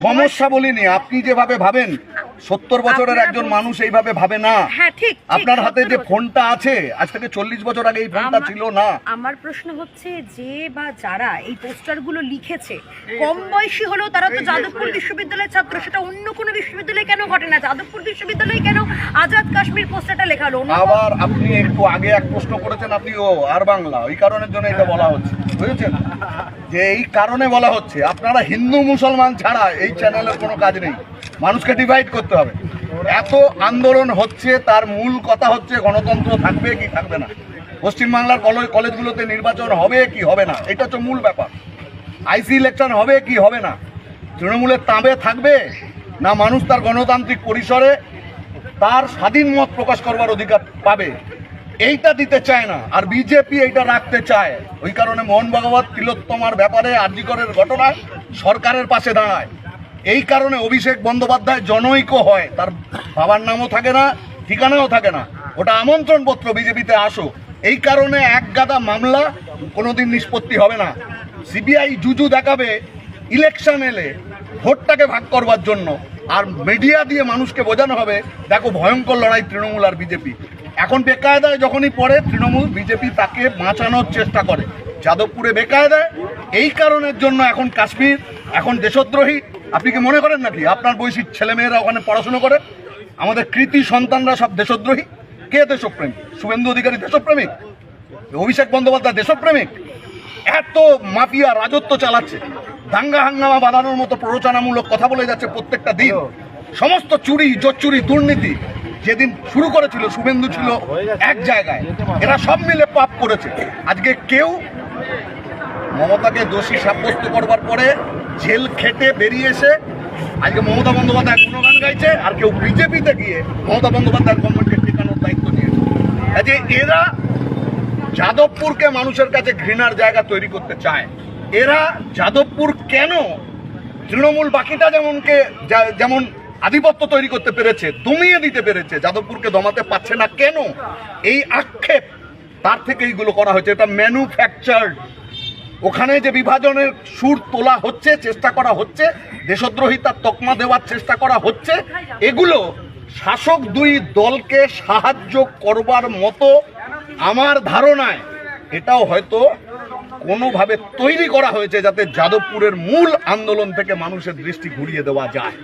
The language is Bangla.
সমস্যা বলিনি আপনি যেভাবে ভাবেন সত্তর বছরের একজন মানুষ এইভাবে ভাবে না। হ্যাঁ আপনার হাতে যে ফোনটা আছে আজ থেকে চল্লিশ বছর আগে এই ফোনটা ছিল না। আমার প্রশ্ন হচ্ছে যে বা যারা এই পোস্টারগুলো লিখেছে কম বয়সী হলেও তারা তো যাদবপুর বিশ্ববিদ্যালয়ের ছাত্র সেটা অন্য কোনো বিশ্ববিদ্যালয়ে কেন ঘটে না? যাদবপুর বিশ্ববিদ্যালয়ে কেন আজাদ কাশ্মীর পোস্টারটা লেখা হলো? আবার আপনি একটু আগে এক প্রশ্ন করেছেন আপনি ও আর বাংলা ওই কারণের জন্য এটা বলা হচ্ছে। বুঝেছেন? যে এই কারণে বলা হচ্ছে আপনারা হিন্দু মুসলমান ছাড়া এই চ্যানেলের কোনো কাজ নেই। মানুষকে ডিভাইড করতে হবে। এত আন্দোলন হচ্ছে, তার মূল কথা হচ্ছে গণতন্ত্র থাকবে কি থাকবে না। পশ্চিমবাংলার কলেজ কলেজগুলোতে নির্বাচন হবে কি হবে না, এটা হচ্ছে মূল ব্যাপার। আইসি ইলেকশন হবে কি হবে না, তৃণমূলের তাঁবে থাকবে না মানুষ তার গণতান্ত্রিক পরিসরে তার স্বাধীন মত প্রকাশ করবার অধিকার পাবে? এইটা দিতে চায় না, আর বিজেপি এইটা রাখতে চায়। ওই কারণে মোহন ভগবত তিলোত্তমার ব্যাপারে আরজিকরের ঘটনায় সরকারের পাশে দাঁড়ায়। এই কারণে অভিষেক বন্দ্যোপাধ্যায় জনৈক হয়। তার বাবার নামও থাকে না, ঠিকানাও থাকে না। ওটা আমন্ত্রণ পত্র বিজেপিতে আসো এই কারণে এক গাদা মামলা, কোনোদিন নিষ্পত্তি হবে না। সিবিআই জুজু দেখাবে, ইলেকশন এলে ভোটটাকে ভাগ করবার জন্য। আর মিডিয়া দিয়ে মানুষকে বোঝানো হবে, দেখো ভয়ঙ্কর লড়াই তৃণমূল আর বিজেপি। এখন বেকায়দায় যখনই পড়ে, তৃণমূল, বিজেপি তাকে বাঁচানোর চেষ্টা করে। যাদবপুরে বেকায়দায়, এই কারণের জন্য এখন কাশ্মীর, এখন দেশদ্রোহী আপনি কি মনে করেন নাকি? আপনার বয়সী ছেলেমেয়েরা ওখানে পড়াশুনো করে? আমাদের কৃতি সন্তানরা সব দেশদ্রোহী। কে দেশপ্রেমিক? শুভেন্দু অধিকারী দেশপ্রেমিক? অভিষেক বন্দ্যোপাধ্যায় দেশপ্রেমিক? এত মাফিয়া রাজত্ব চালাচ্ছে। দাঙ্গা হাঙ্গামা বাঁধানোর মতো প্ররোচনামূলক কথা বলে যাচ্ছে প্রত্যেকটা দিন। সমস্ত চুরি চুরি দুর্নীতি যেদিন শুরু করেছিল শুভেন্দু ছিল এক জায়গায়। এরা সব মিলে পাপ করেছে। আজকে কেউ মমতাকে দোষী সাব্যস্ত করবার পরে জেল খেটে বেরিয়ে এসে আজকে মমতা বন্দ্যোপাধ্যায় গুণগান গাইছে? আর কেউ বিজেপিতে গিয়ে মমতা বন্দ্যোপাধ্যায়ের গভর্নমেন্টকে টেকানোর দায়িত্ব নিয়েছে। কাজে এরা যাদবপুরকে মানুষের কাছে ঘৃণার জায়গা তৈরি করতে চায়। এরা যাদবপুর কেন তৃণমূল বাকিটা যেমনকে যেমন আধিপত্য তৈরি করতে পেরেছে, দমিয়ে দিতে পেরেছে, যাদবপুরকে দমাতে পারছে না কেন? এই আক্ষেপ তার থেকে এইগুলো করা হয়েছে। এটা ম্যানুফ্যাকচার্ড ওখানে যে বিভাজনের সুর তোলা হচ্ছে, চেষ্টা করা হচ্ছে দেশদ্রোহিতার তকমা দেওয়ার চেষ্টা করা হচ্ছে, এগুলো শাসক দুই দলকে সাহায্য করবার মতো আমার ধারণায় এটাও হয়তো কোনোভাবে তৈরি করা হয়েছে যাতে যাদবপুরের মূল আন্দোলন থেকে মানুষের দৃষ্টি ঘুরিয়ে দেওয়া যায়।